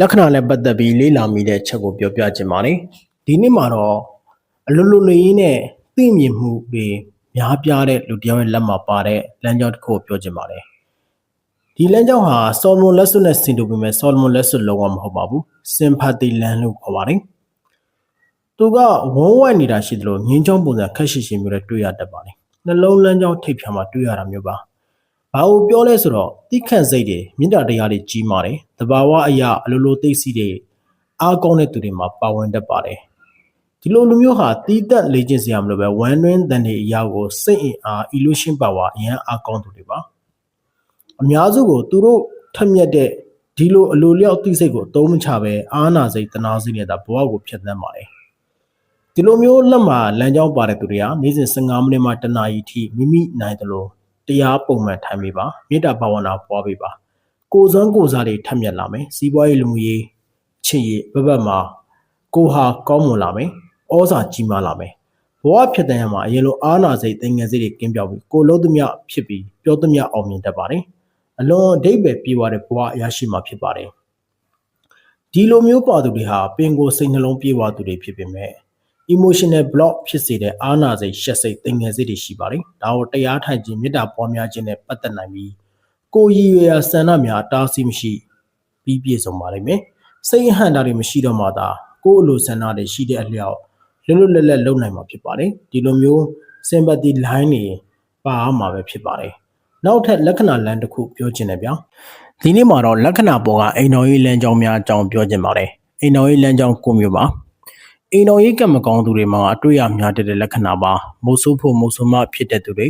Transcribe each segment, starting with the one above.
လက္ခဏာနဲ့ပတ်သက်ပြီးလေ့လာမိတဲ့ချက်ကိုပြောပြခြင်းပါတယ်ဒီနေ့မှာတော့အလိုလိုလေးနဲ့သိမြင်မှုတွေများပြားတဲ့လူတစ်ယောက်ရဲ့လက်မှာပါတဲ့လမ်းကြောင်းတစ်ခုကိုပြောခြင်းပါတယ်ဒီလမ်းကြောင်းဟာဆော်လမွန်လက်စွပ်နဲ့ဆင်တူပေမဲ့ဆော်လမွန်လက်စွပ်လုံးဝမဟုတ်ပါဘူးစင်ဖာတီလန်လို့ခေါ်ပါတယ်သူကဝန်းဝိုက်နေတာရှိသလိုငင်းချောင်းပုံစံခက်ရှိရှိမျိုးနဲ့တွေ့ရတတ်ပါတယ်နှလုံးလမ်းကြောင်းထိပ်ဖြာမှာတွေ့ရတာမျိုးပါ ဘာကိုပြောလဲဆိုတော့တိခန့်စိတ်တွေမြင့်တာတရားတွေကြီးမာတယ်တဘာဝအရာအလိုလိုသိသိတွေအားကောင်းတဲ့သူတွေမှာပါဝင်တတ်ပါတယ်ဒီလိုလူမျိုးဟာတီးတက်လေ့ကျင့်စရာမလိုပဲဝမ်းတွင်းတန်တွေအရာကိုစိတ်အင်အား illusion power အရင်အားကောင်းသူတွေပါအများစုကိုသူတို့ထက်မြက်တဲ့ဒီလိုအလိုလျောက်သိစိတ်ကိုအသုံးမချပဲအာနာစိတ်တနာစိတ်နဲ့ဒါဘဝကိုဖျက်ဆီးပါတယ်ဒီလိုမျိုးလက်မှာလမ်းကြောင်းပါတဲ့သူတွေကနေ့စဉ်15မိနစ်မှတနာရီထိမိမိနိုင်တယ်လို့ တရားပုံမှန်ထိုင်ပေးပါမေတ္တာဘာဝနာပွားပေးပါကိုယ်စွမ်းကိုယ်စားတွေထက်မြက်လာမယ်စီးပွားရေးလူမှုရေးချစ်ရေးဘက်ဘက်မှာကိုဟာကောင်းမွန်လာမယ်ဩဇာကြီးမားလာမယ်ဘဝဖြစ်တဲ့မှာအရင်လိုအာနာစိတ်တင်ငယ်စိတ်တွေကင်းပြောက်ပြီးကိုလုံးသမျှဖြစ်ပြီးပြောသမျှအောင်မြင်တတ်ပါတယ်အလွန်အဓိပ္ပာယ်ပြေဝတဲ့ဘဝအရရှိမှာဖြစ်ပါတယ်ဒီလိုမျိုးပါသူတွေဟာပင်ကိုယ်စိတ်နှလုံးပြေဝသူတွေဖြစ်ပေမဲ့ emotional block ဖြစ်စေတဲ့အာနာစိတ်ရှက်စိတ်တင်ငယ်စိတ်တွေရှိပါတယ်ဒါကိုတရားထိုင်ခြင်းမေတ္တာပွားများခြင်းနဲ့ပတ်သက်နိုင်ပြီးကိုယ်ရည်ရွယ်ရာဆန္ဒများအတားအဆီးမရှိပြီးပြည့်စုံပါလိမ့်မယ်စိတ်အဟံတာတွေမရှိတော့မှသာကိုယ်အလိုဆန္ဒတွေရှိတဲ့အလျောက်လွတ်လွတ်လပ်လပ်လုပ်နိုင်မှာဖြစ်ပါတယ်ဒီလိုမျိုး sympathy line တွေပါအောင်မှာပဲဖြစ်ပါတယ်နောက်ထပ်လက္ခဏာလမ်းတစ်ခုပြောချင်တယ်ဗျာဒီနေ့မှာတော့လက္ခဏာပေါ်ကအိမ်တော်ရေးလမ်းကြောင်းများအကြောင်းပြောချင်ပါတယ်အိမ်တော်ရေးလမ်းကြောင်းကိုမျိုးပါ အိမ်တော်ရေးကမ္မကောင်းသူတွေမှာအတွေ့အများတဲ့လက္ခဏာပါမိုးဆိုးဖို့မိုးဆိုးမဖြစ်တဲ့သူတွေ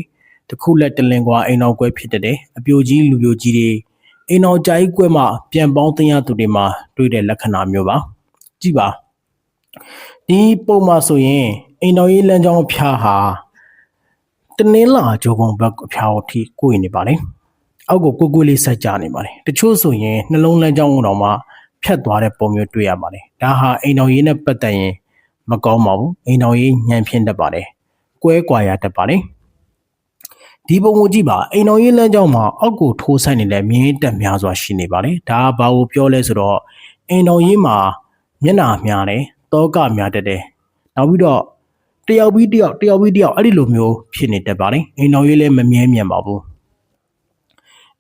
တခုလက်တလင်ကွာအိမ်တော်ကွဲဖြစ်တဲ့အပြိုကြီးလူပြိုကြီးတွေအိမ်တော်ကြိုက်ကွဲမှပြန်ပေါင်းတင်ရသူတွေမှာတွေ့တဲ့လက္ခဏာမျိုးပါကြည့်ပါဒီပုံမှာဆိုရင်အိမ်တော်ရေးလမ်းကြောင်းအဖျားဟာတနင်္လာဂျိုကုံဘက်အဖျားအထိကိုယ်နေပါတယ်အောက်ကိုကိုကိုလေးဆက်ကြနေပါတယ်တချို့ဆိုရင်နှလုံးလမ်းကြောင်းတော့မှဖြတ်သွားတဲ့ပုံမျိုးတွေ့ရပါတယ်ဒါဟာအိမ်တော်ရေးနဲ့ပတ်သက်ရင် မကောင်းပါဘူးအိမ်တော်ရေးညံဖြင်းတတ်ပါတယ်ကွဲကွာရတတ်ပါတယ်ဒီပုံကိုကြည့်ပါအိမ်တော်ရေးလမ်းကြောင်းမှာအောက်ကိုထိုးဆိုင်နေတဲ့မြင်းတက်များစွာရှိနေပါတယ်ဒါကဘာကိုပြောလဲဆိုတော့အိမ်တော်ရေးမှာမျက်နှာများတယ်တောကများတတ်တယ်နောက်ပြီးတော့တယောက်ပြီးတယောက်တယောက်ပြီးတယောက်အဲ့ဒီလိုမျိုးဖြစ်နေတတ်ပါတယ်အိမ်တော်ရေးလည်းမမြဲမြံပါဘူး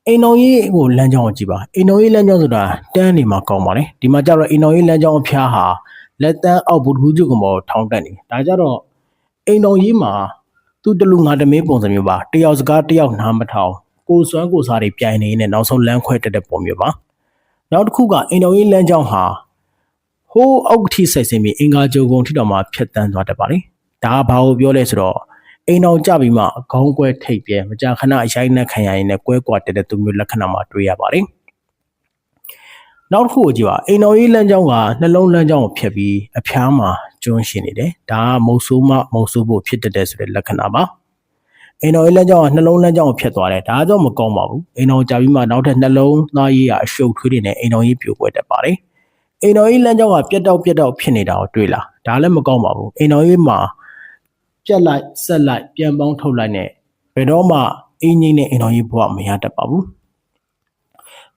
အိမ်တော်ရေးကိုလမ်းကြောင်းကိုကြည့်ပါအိမ်တော်ရေးလမ်းကြောင်းဆိုတာတန်းနေမှာကောင်းပါတယ်ဒီမှာကျတော့အိမ်တော်ရေးလမ်းကြောင်းအဖျားဟာ လက်တန်းအောက်ဘူထူးကျုပ်ကမောထောင်းတက်နေဒါကြတော့အိမ်တော်ရေးမှာသူတလူငါတမင်းပုံစံမျိုးပါတယောက်စကားတယောက်နားမထောင်ကိုစွမ်းကိုစားတွေပြိုင်နေနေနောက်ဆုံးလမ်းခွဲတက်တဲ့ပုံမျိုးပါနောက်တစ်ခုကအိမ်တော်ရေးလမ်းကြောင်းဟာဟိုးအောက်ထိဆက်ဆင်းပြီးအင်္ဂါကြုံကုန်ထိတော်မှာဖြတ်တန်းသွားတတ်ပါလေဒါကဘာကိုပြောလဲဆိုတော့အိမ်တော်ကြပြီးမှခေါင်းကွဲထိပ်ပြဲမကြာခဏအရိုက်နှက်ခံရရင်လည်းကွဲကွာတက်တဲ့သူမျိုးလက္ခဏာမှာတွေ့ရပါတယ် နောက်တစ်ခုကိုကြည့်ပါအိမ်တော်ရေးလမ်းကြောင်းကနှလုံးလမ်းကြောင်းကိုဖြတ်ပြီးအဖျားမှာကျွန်းရှင်နေတယ်ဒါကမုတ်ဆိုးမမုတ်ဆိုးဖို့ဖြစ်တတ်တဲ့ဆိုတဲ့လက္ခဏာပါအိမ်တော်ရေးလမ်းကြောင်းကနှလုံးလမ်းကြောင်းကိုဖြတ်သွားတယ်ဒါကြောင့်မကောင်းပါဘူးအိမ်တော်ကြာပြီးမှနောက်ထပ်နှလုံးသားရေးကအရှုပ်ထွေးတွေနဲ့အိမ်တော်ရေးပြိုကွဲတတ်ပါတယ်အိမ်တော်ရေးလမ်းကြောင်းကပြတ်တောက်ပြတ်တောက်ဖြစ်နေတာကိုတွေ့လာဒါလည်းမကောင်းပါဘူးအိမ်တော်ရေးမှာပြက်လိုက်ဆက်လိုက်ပြန်ပေါင်းထုတ်လိုက်နဲ့ဘယ်တော့မှအင်းကြီးနဲ့အိမ်တော်ရေးဘဝမရတတ်ပါဘူး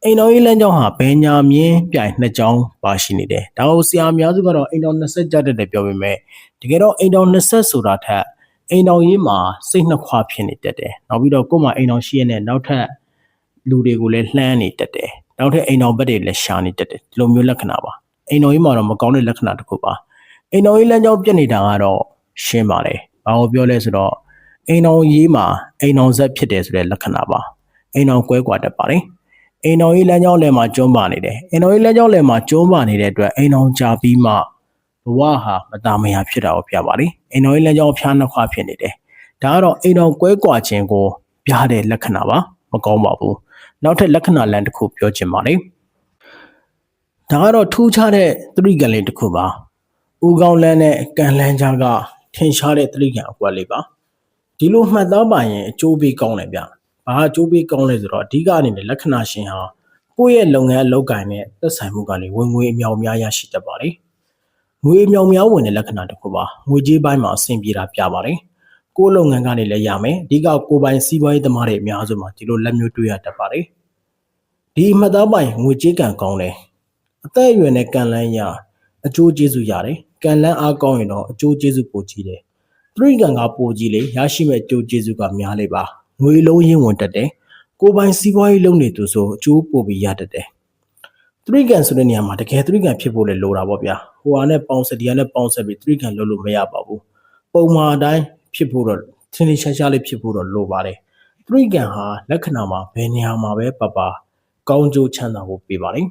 အိမ်တော်ရေးလမ်းကြောင်းဟာဘယ်ညာမြင်းပြိုင်နှစ်ကြောင်းပါရှိနေတယ်ဒါကိုဆရာအများစုကတော့အိမ်တော်20ကြတဲ့တယ်ပြောပေမဲ့တကယ်တော့အိမ်တော်20ဆိုတာထက်အိမ်တော်ရေးမှာစိတ်နှစ်ခွဖြစ်နေတတ်တယ်နောက်ပြီးတော့ကို့မှာအိမ်တော်ရှိရတဲ့နောက်ထပ်လူတွေကိုလည်းလှမ်းနေတတ်တယ်နောက်ထပ်အိမ်တော်ဘက်တွေလည်းရှာနေတတ်တယ်ဒီလိုမျိုးလက္ခဏာပါအိမ်တော်ရေးမှာတော့မကောင်းတဲ့လက္ခဏာတစ်ခုပါအိမ်တော်ရေးလမ်းကြောင်းပြတ်နေတာကတော့ရှင်းပါတယ်ဘာကိုပြောလဲဆိုတော့အိမ်တော်ရေးမှာအိမ်တော်ဇက်ဖြစ်တယ်ဆိုတဲ့လက္ခဏာပါအိမ်တော်ကွဲကွာတတ်ပါတယ် အိမ်တော်ကြီးလမ်းကြောင်းလယ်မှာကျွန်းပါနေတယ်အိမ်တော်ကြီးလမ်းကြောင်းလယ်မှာကျွန်းပါနေတဲ့အတွက်အိမ်တော်ကြာပြီးမှဘဝဟာမတာမယာဖြစ်တာကိုပြပါလေအိမ်တော်ကြီးလမ်းကြောင်းဖျားနှစ်ခွဖြစ်နေတယ်ဒါကတော့အိမ်တော်ကွဲကွာခြင်းကိုပြတဲ့လက္ခဏာပါမကောင်းပါဘူးနောက်ထပ်လက္ခဏာလမ်းတစ်ခုပြောချင်ပါတယ်ဒါကတော့ထူးခြားတဲ့သတိကံလေးတစ်ခုပါဥကောင်းလန်းနဲ့ကံလန်းကြားကထင်ရှားတဲ့သတိကံအကွက်လေးပါဒီလိုမှတ်သားပါရင်အကျိုးပေးကောင်းတယ်ဗျ ဘာအကျိုးပေးကောင်းလဲဆိုတော့အဓိကအနေနဲ့လက္ခဏာရှင်ဟာကိုယ့်ရဲ့လုပ်ငန်းအလုပ်ကိုင်နဲ့သက်ဆိုင်မှုကနေဝင်ငွေအမြောက်များရရှိတတ်ပါတယ်ငွေအမြောက်များဝင်တဲ့လက္ခဏာတစ်ခုပါငွေကြေးပိုင်းမှာအဆင်ပြေတာပြပါတယ်ကိုယ်လုပ်ငန်းကနေလည်းရမယ်အဓိကကိုယ်ပိုင်စီးပွားရေးသမားတွေအများစုမှာဒီလိုလက်မျိုးတွေ့ရတတ်ပါတယ်ဒီမှတ်သားပိုင်ငွေကြေးကံကောင်းတယ်အသက်အရွယ်နဲ့ကံလန်းရအကျိုးကျေးဇူးရတယ်ကံလန်းအားကောင်းရင်တော့အကျိုးကျေးဇူးပိုကြီးတယ်သရိကံကပိုကြီးလေရရှိမဲ့အကျိုးကျေးဇူးကများလေပါ ငွေလုံးရင်းဝင်တက်တယ်ကိုယ်ပိုင်စီးပွားရေးလုပ်နေသူဆိုအကျိုးပိုပြီးရတတ်တယ်သရိကံဆိုတဲ့နေရာမှာတကယ်သရိကံဖြစ်ဖို့လည်းလိုတာပေါ့ဗျာဟိုဟာနဲ့ပေါင်းဆက်ဒီဟာနဲ့ပေါင်းဆက်ပြီးသရိကံလုပ်လို့မရပါဘူးပုံမှန်အတိုင်းဖြစ်ဖို့တော့သင်္ချာရှားရှားလေးဖြစ်ဖို့တော့လိုပါတယ်သရိကံဟာလက္ခဏာမှာဘယ်နေရာမှာပဲပပကောင်းကျိုးချမ်းသာဖို့ပေးပါလိမ့်